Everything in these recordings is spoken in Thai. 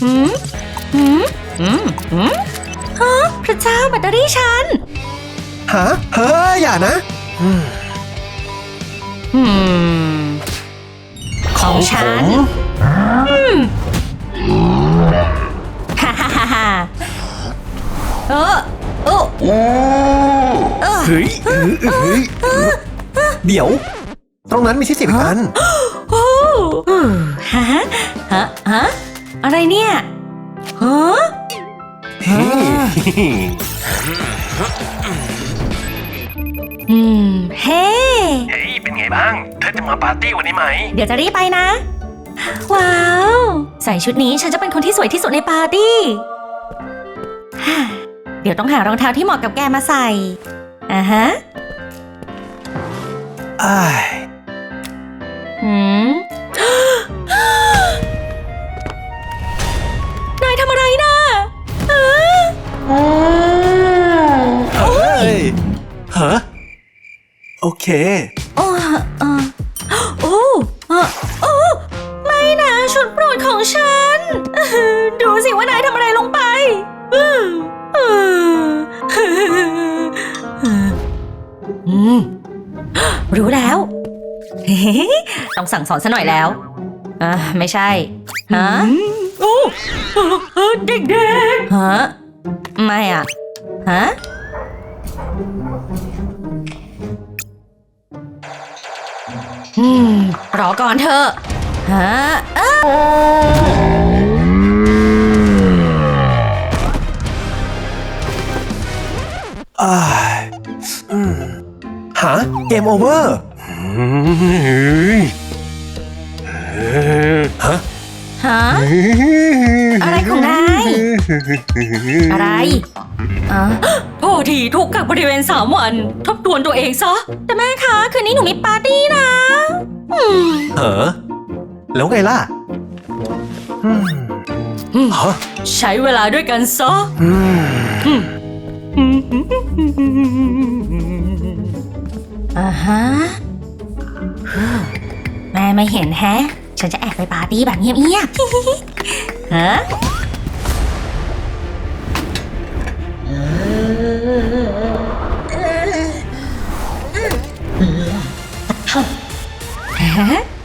หืมหืมหืมหืมฮะพระเจ้าแบตเตอรี่ฉัน ฮะเฮ้ยอย่านะ หืม ของฉันผมฮ่าฮ่าฮ่าฮ่าเออโอ้เฮ้ยเฮ้ยเฮ้ยเดี๋ยว ตรงนั้นมีที่เสียบอีกอัน โอ้ฮะฮะฮะ อะไรเนี่ยฮะเฮ้ยอืม เฮ้ เฮ้ยเป็นไงบ้าง เธอจะมาปาร์ตี้วันนี้ไหม เดี๋ยวจะรีบไปนะ ว้าว ใส่ชุดนี้ฉันจะเป็นคนที่สวยที่สุดในปาร์ตี้ฮ่าเดี๋ยวต้องหารองเท้าที่เหมาะกับแกมาใส่ อ่าฮะอ้ายหืม เค โอ้เออโอ้เออโอ้ไม่นะชุดโปรดของฉัน ดูสิว่านายทำอะไรลงไปอืมอืมรู้แล้วต้องสั่งสอนซะหน่อยแล้วอ่าไม่ใช่ ฮะ โอ้เด็กๆฮะ ไม่อะ ฮะ อืมรอก่อนเถอะฮะเอ้าอ้ายอืมฮะเกมโอเวอร์ฮะฮะอะไรของนาย อะไรอะโทษทีถูกกักบริเวณสามวัน ทบทวนตัวเองซะ แต่แม่คะ คืนนี้หนูมีปาร์ตี้นะอืมเหรอแล้วไงล่ะอืมอืมฮะใช้เวลาด้วยกันซะอืมอ่าฮะแม่ไม่เห็นแฮะ ฉันจะแอบไปปาร์ตี้แบบเงียบๆฮะ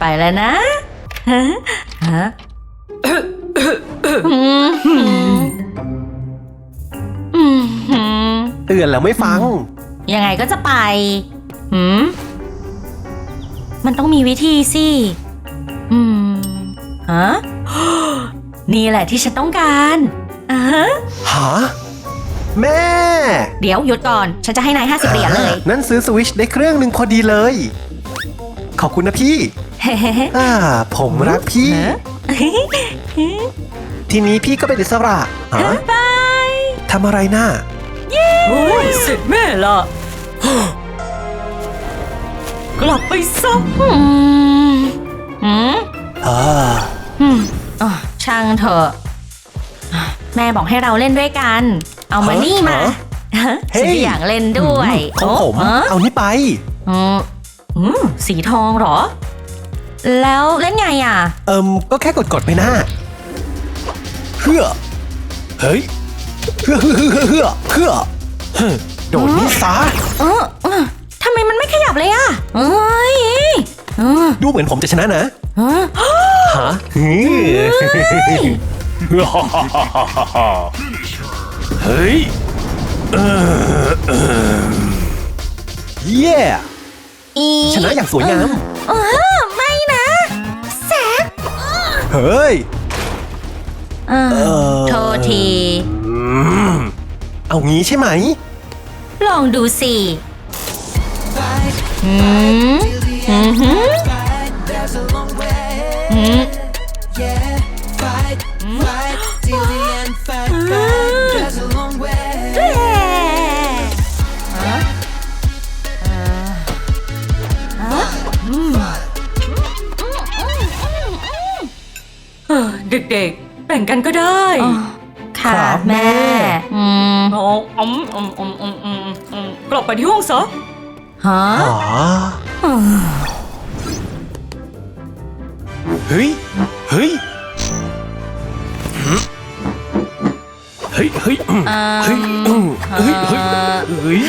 ไปแล้วนะฮะฮะอืมอืมอืมอืมเตือนแล้วไม่ฟัง ยังไงก็จะไปหืมมันต้องมีวิธีสิอืมฮะนี่แหละที่ฉันต้องการอ่าฮะฮะแม่ เดี๋ยวหยุดก่อน ฉันจะให้นายห้าสิบเหรียญเลย นั่นซื้อสวิชได้เครื่องหนึ่งพอดีเลย ขอบคุณนะพี่เฮ้เฮ้เฮ้อ่า ผมรักพี่ฮะทีนี้พี่ก็เป็นอิสระฮะบายทำอะไรน่ะโอ้ยเสร็จแม่ละกลับไปซะอืมอืมอ่าอืมอ๋อช่างเถอะแม่บอกให้เราเล่นด้วยกัน เอามานี่มาฉันก็อยากเล่นด้วยของผมโฮะเอานี่ไปอืม อืม สีทองเหรอ แล้วเล่นไงอะ เอิมก็แค่กดกดๆไปหน้าเพื่อเฮ้ยเพื่อเพื่อเพื่อเพื่อเพื่อเฮ้อโดดนี่ซะเออเออทำไมมันไม่ขยับเลยอะเอ้ยเออดูเหมือนผมจะชนะนะเออฮะเฮ้ยเออเออเย่ อีชนะอย่างสวยงามเออไม่นะแสบเฮ้ยเออเออโทษทีอืมเอางี้ใช่ไหม ลองดูสิอืมอืมหืมอืม เออเด็กๆ แบ่งกันก็ได้ค่ะครับแม่ แม่ อืมอ๋ออืมอืมอืมอืมอืมอืมกลับไปที่ห้องซะฮะอ๋อเฮ้ย เฮ้ยฮเฮ้ยเฮ้ยอืมอืเฮ้ยมอืมเฮ้ยเฮ้ยเอ่อเฮ้ย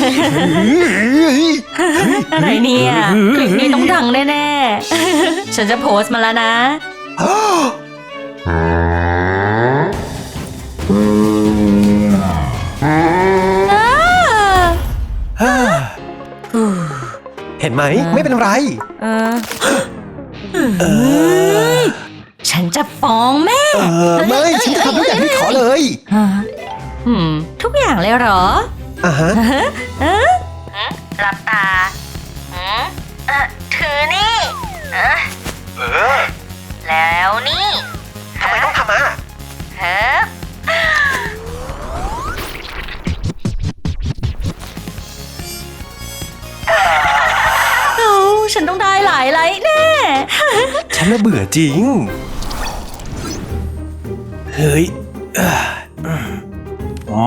เฮ้ยอะไรเนี่ยคลิปนี้ต้องดังแน่ๆ ฉันจะโพสต์มาแล้วนะอ้ เห็นไหมไม่เป็นไร เออเอ้ยฉันจะฟ้องแม่ เออไม่ฉันจะทำทุกอย่างที่ขอเลยฮะอืมทุกอย่างเลยเหรออะฮะหลับตาเออถือนี่ เออแล้วนี่ นต้องได้หลายไลค์แน่ ฉันน่ะเบื่อจริง เฮ้ยเอ่ออืมอ๋อ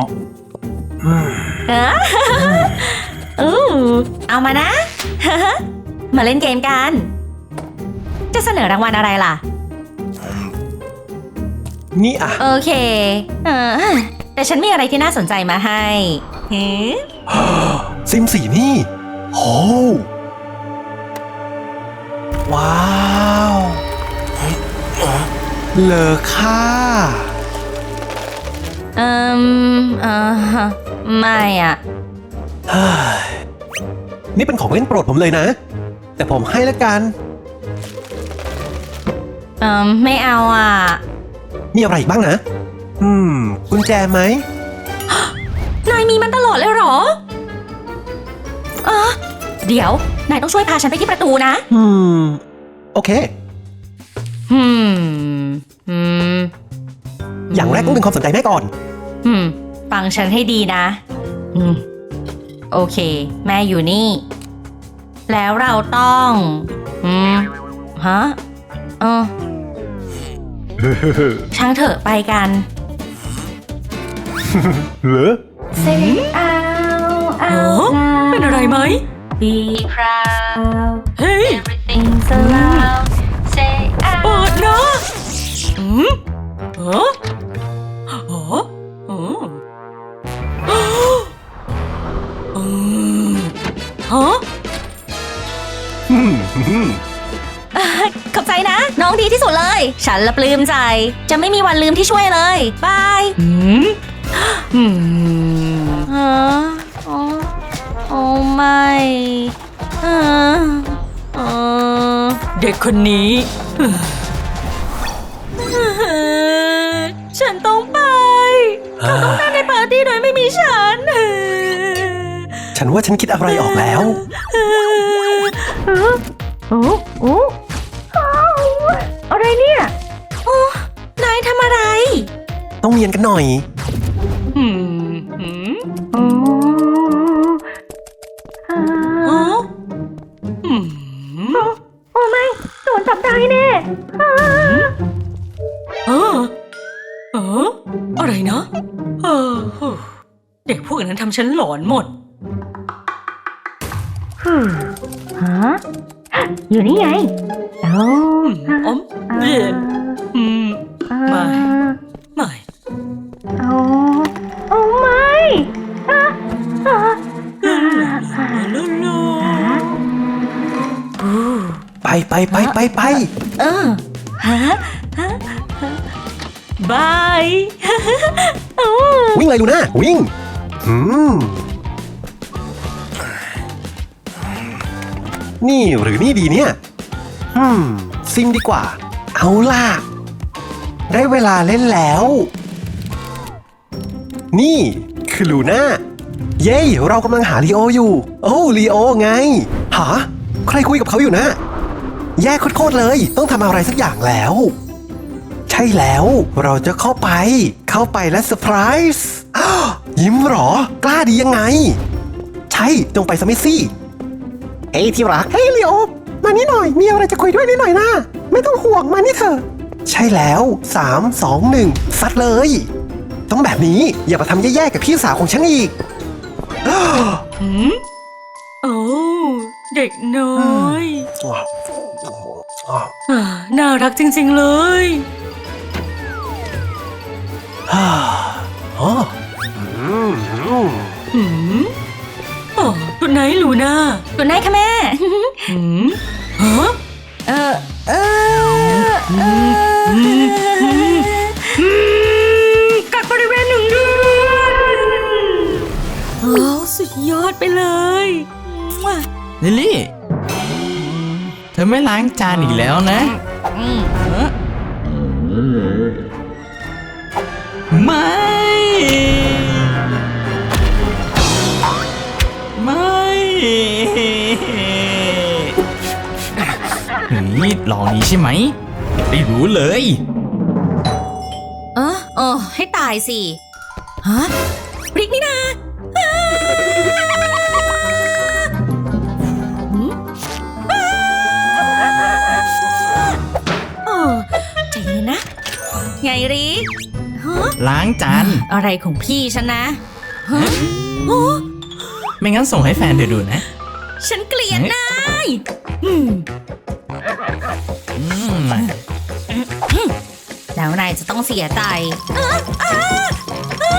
อู้เอามานะ มาเล่นเกมกัน จะเสนอรางวัลอะไรล่ะ นี่อะ โอเค เออ แต่ฉันมีอะไรที่น่าสนใจมาให้เฮ้ซิมสีนี่โอ้ ว้าวเฮ้ยอ๋อเลอค่าเอืมเออไม่อะเฮ้ยนี่เป็นของเล่นโปรดผมเลยนะ แต่ผมให้ละกัน เอืมไม่เอาอะ มีอะไรอีกบ้างนะ อืม กุญแจไหม นายมีมันตลอดเลยเหรอ เออเดี๋ยว นายต้องช่วยพาฉันไปที่ประตูนะ อืม โอเค อืม อืม อย่างแรกต้องดึงความสนใจแม่ก่อน อืม ฟังฉันให้ดีนะ อืม โอเค แม่อยู่นี่ แล้วเราต้อง อืม ฮะ เออ ช่างเถอะไปกัน เหรอ Say out เออเป็นอะไรไหม Be proud เฮ้ย Everything's allowed Say เปิ out ดนะอืมเออเออเอออืมฮะอืมอืมขอบใจนะ น้องดีที่สุดเลย ฉันละปลื้มใจ จะไม่มีวันลืมที่ช่วยเลย บาย อืมอืมฮะโอ้โอ้ ไม่ฮะเออเด็กคนนี้ ฉันต้องไป เขาต้องนั่งในปาร์ตี้โดยไม่มีฉัน ฉันว่าฉันคิดอะไรออกแล้ว โอ้โอ้อะไรเนี่ย โอ้นายทำอะไร ต้องเรียนกันหน่อย อืมอืมโอ้ ฉันหลอนหมด ฮะอยู่นี่ไงโอ้อืมอมเย็นอืมไม่ ไม่โอ้โอ้ไม่ลาลาลาไปไปไปไปไป เออฮะฮะบายโอ้วิ่งเลยลูน่าวิ่ง อืม นี่หรือนี่ดีเนี่ย อืม ซิมดีกว่า เอาล่ะ ได้เวลาเล่นแล้ว นี่คือลูน่า เย้ เรากำลังหาลีโออยู่ โอ้ลีโอไง หา ใครคุยกับเขาอยู่นะ แย่โคตรเลย ต้องทำอะไรสักอย่างแล้ว ใช่แล้ว เราจะเข้าไป เข้าไปและเซอร์ไพรส์ ยิ้มเหรอ กล้าดียังไง ใช่จงไปสมิซี่เฮ้ยที่รัก เฮ้ยลีโอมานี่หน่อย มีอะไรจะคุยด้วยนิดหน่อยนะ ไม่ต้องห่วงมานี่เถอะ ใช่แล้ว 3 2 1ซัดเลย ต้องแบบนี้อย่ามาทำแย่ๆกับพี่สาวของฉันอีกอืมโอ้เด็กน้อยอ่าน่ารักจริงๆเลยฮ่าอ๋ออืมอืม หืมอ๋อคุณไหนลูน่ากุนไนค่ะแม่ หืมฮะเออเออเออกักบริเวณหนึ่งเดือนโอ้สุดยอดไปเลยมั่วลิลลี่ เธอไม่ล้างจานอีกแล้วนะอืมฮะไม่ไม่ เฮ้ยลองนี้ใช่ไหมไม่รู้เลย เออเออให้ตายสิ ฮะพริกนี่นาอ้าหืมอ้าโอ้ใจเย็นนะ ไงริกฮะล้างจานอะไรของพี่ฉันนะฮะโอ้ไม่งั้นส่งให้แฟนเธอดูนะ ฉันเกลียดนายอืมอืม แล้วนายจะต้องเสียใจอ้าอ้าอ้า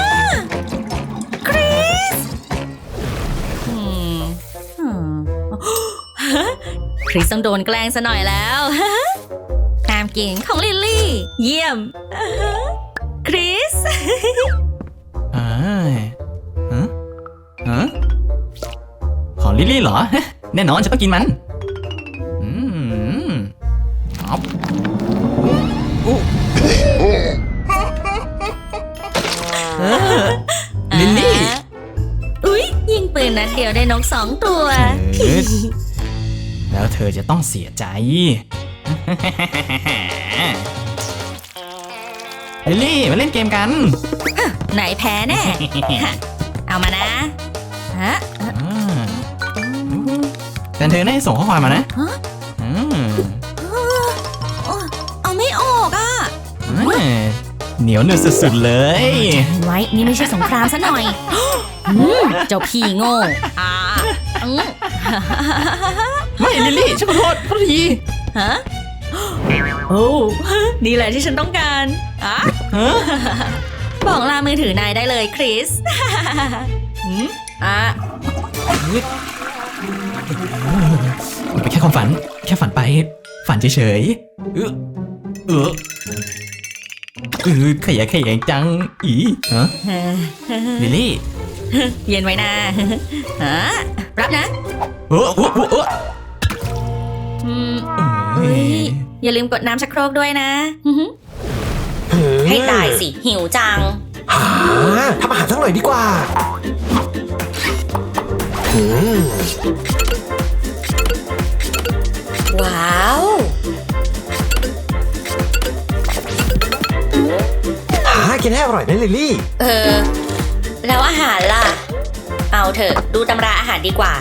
คริสอืมอืมฮะคริสต้องโดนแกล้งซะหน่อยแล้วฮะตามกินของลิลลี่ เยี่ยมอ่าฮะคริสอ่าฮะฮะของลิลลี่เหรอ แน่นอนจะต้องกินมันอืม อ๊อบอู้เออลิลลี่อ่าอุ๊ย ยิงปืนนัดเดียวได้นกสองตัวเออแล้วเธอจะต้องเสียใจลิลลี่มาเล่นเกมกัน ไหนแพ้แน่ เอามานะฮะอ่าแต่เธอได้ส่งข้อความมานะ เหนียวหนึบสุดๆเลย ไว้นี่ไม่ใช่สงครามซะหน่อยอืมเจ้าพี่โง่อ่าอืมไม่ลิลลี่ฉันขอโทษขอโทษทีฮะโอ้นี่แหละที่ฉันต้องการอะบอกลามือถือนายได้เลยคริสอืมอะมันเป็นแค่ความฝัน แค่ฝันไป ฝันเฉยๆเออเออ ออขยะแขยงจัง อีฮะลิลลี่ เย็นไว้นะฮะรับนะเออเออเออเอออืมเฮ้ยอย่าลืมกดน้ำชักโครกด้วยนะให้ตายสิ หิวจัง หาทำอาหารสักหน่อยดีกว่าอืมว้าว กินให้อร่อยนะลิลลี่ เออ แล้วอาหารล่ะ เอาเถอะ ดูตำราอาหารดีกว่า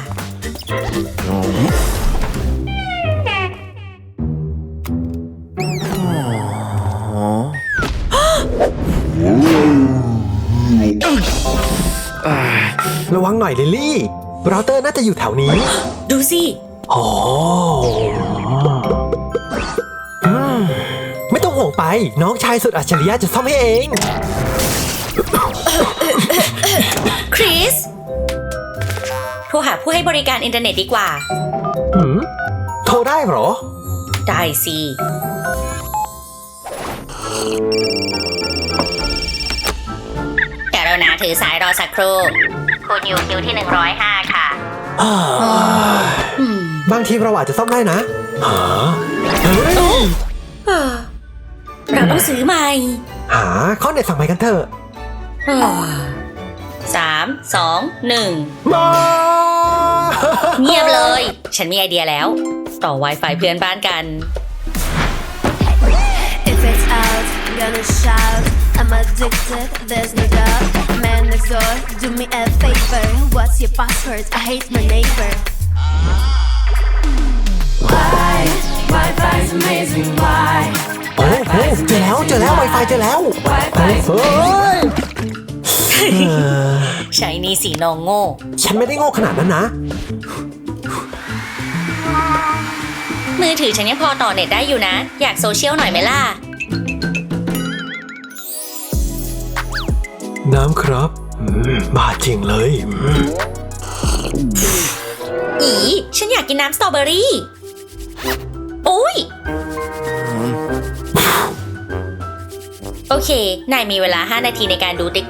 ระวังหน่อยลิลลี่ เราเตอร์น่าจะอยู่แถวนี้ ดูสิ โอ้อื ไม่ต้องห่วงไป น้องชายสุดอัจฉริยะจะซ่อมให้เอง คริส โทรหาผู้ให้บริการอินเทอร์เน็ตดีกว่า หืมโทรได้เหรอ ได้สิ กรุณาถือสายรอสักครู่ คุณอยู่คิวที่ 105 ค่ะ บางทีเราอาจจะซ่อมได้นะหาเฮ้ย เราต้องซื้อใหม่หาข้อเน็ตสั่งใหม่กันเถอะสามสองหนึ่งมาเงียบเลย ฉันมีไอเดียแล้ว ต่อ Wi-Fi เพื่อนบ้านกัน If it's out, gonna shout. I'm addicted, there's no doubt. Man next door, do me a favor. What's your password? I hate my neighbor. Why? Wi-Fi's amazing. Why? โอ้โหเจอแล้วเจอแล้ว Wi-Fi เจอแล้ว Wi-Fi. เฮ้ยเออใช้นี่สีนองโง่ ฉันไม่ได้โง่ขนาดนั้นนะ มือถือฉันยังพอต่อเน็ตได้อยู่นะ อยากโซเชียลหน่อยไหมล่ะ น้ำครับอืมบ้าจริงเลยอืม อี ฉันอยากกินน้ำสตรอเบอรี่ โอเค นายมีเวลา 5 นาทีในการดูติ๊